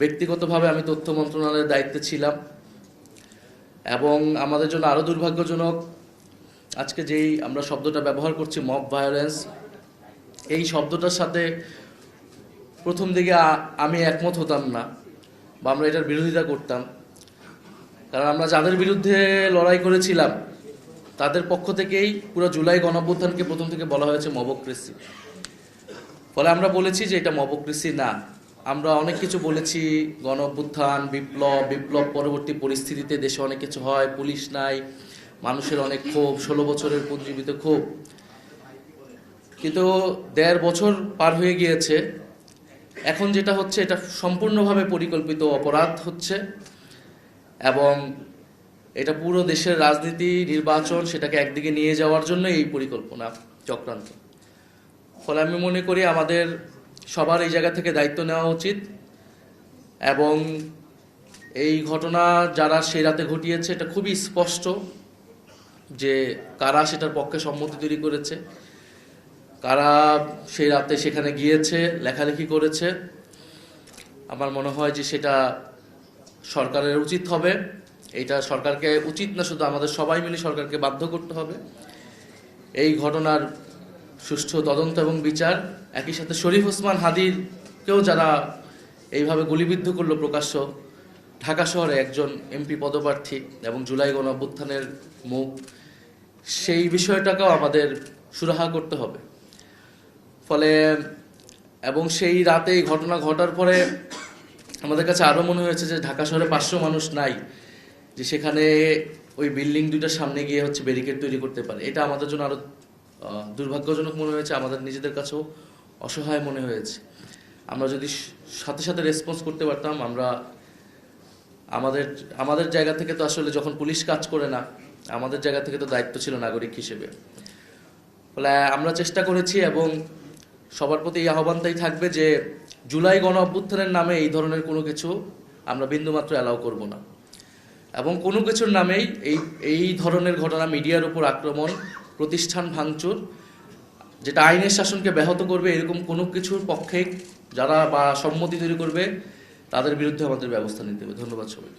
ব্যক্তিগতভাবে আমি তথ্য মন্ত্রণালয়ের দায়িত্বে ছিলাম এবং আমাদের জন্য আরও দুর্ভাগ্যজনক আজকে যেই আমরা শব্দটা ব্যবহার করছি মব ভায়োলেন্স এই শব্দটার সাথে প্রথম দিকে আমি একমত হতাম না বা আমরা এটার বিরোধিতা করতাম। কারণ আমরা যাদের বিরুদ্ধে লড়াই করেছিলাম, তাদের পক্ষ থেকেই পুরো জুলাই গণঅভ্যুত্থানকে প্রথম থেকে বলা হয়েছে মবক্রেসি ফলে আমরা বলেছি যে এটা মবক্রেসি না। আমরা অনেক কিছু বলেছি গণ বিপ্লব বিপ্লব পরবর্তী পরিস্থিতিতে দেশে অনেক কিছু হয়, পুলিশ নাই, মানুষের অনেক ক্ষোভ, ষোলো বছরের পুঞ্জীবিত ক্ষোভ। কিন্তু দেড় বছর পার হয়ে গিয়েছে, এখন যেটা হচ্ছে, এটা সম্পূর্ণভাবে পরিকল্পিত অপরাধ হচ্ছে এবং এটা পুরো দেশের রাজনীতি, নির্বাচন, সেটাকে একদিকে নিয়ে যাওয়ার জন্য এই পরিকল্পনা চক্রান্ত। ফলে আমি মনে করি আমাদের সবার এই জায়গা থেকে দায়িত্ব নেওয়া উচিত এবং এই ঘটনা যারা সেই রাতে ঘটিয়েছে, এটা খুবই স্পষ্ট যে কারা সেটার পক্ষে সম্মতি তৈরি করেছে, কারা সেই রাতে সেখানে গিয়েছে, লেখালেখি করেছে। আমার মনে হয় যে সেটা সরকারের উচিত হবে। এটা সরকারকে উচিত না, শুধু আমাদের সবাই মিলে সরকারকে বাধ্য করতে হবে। এই ঘটনার সুষ্ঠু তদন্ত এবং বিচার। একই সাথে শরীফ ওসমান হাদিরকেও যারা এইভাবে গুলিবিদ্ধ করল প্রকাশ্য, ঢাকা শহরে একজন এমপি পদপ্রার্থী এবং জুলাই গণ অভ্যুত্থানের মুখ, সেই বিষয়টাকেও আমাদের সুরাহা করতে হবে। ফলে, এবং সেই রাতে এই ঘটনা ঘটার পরে আমাদের কাছে আরও মনে হয়েছে যে ঢাকা শহরে পাঁচশো মানুষ নাই, যে সেখানে ওই বিল্ডিং দুইটার সামনে গিয়ে হচ্ছে ব্যারিকেড তৈরি করতে পারে। এটা আমাদের জন্য আরও দুর্ভাগ্যজনক মনে হয়েছে, আমাদের নিজেদের কাছেও অসহায় মনে হয়েছে। আমরা যদি সাথে সাথে রেসপন্স করতে পারতাম, আমরা আমাদের আমাদের জায়গা থেকে তো আসলে যখন পুলিশ কাজ করে না, আমাদের জায়গা থেকে তো দায়িত্ব ছিল নাগরিক হিসেবে। ফলে আমরা চেষ্টা করেছি এবং সবার প্রতি এই আহ্বানটাই থাকবে যে জুলাই গণ অভ্যুত্থানের নামে এই ধরনের কোনো কিছু আমরা বিন্দুমাত্র অ্যালাউ করব না। এবং কোনো কিছুর নামেই এই এই ধরনের ঘটনা মিডিয়ার উপর আক্রমণ প্রতিষ্ঠান ভাঙচুর, যেটা আইনের শাসনকে ব্যাহত করবে, এরকম কোনো কিছুর পক্ষে যারা বা সম্মতি তৈরি করবে, তাদের বিরুদ্ধে আমাদের ব্যবস্থা নিতে হবে। ধন্যবাদ সবাই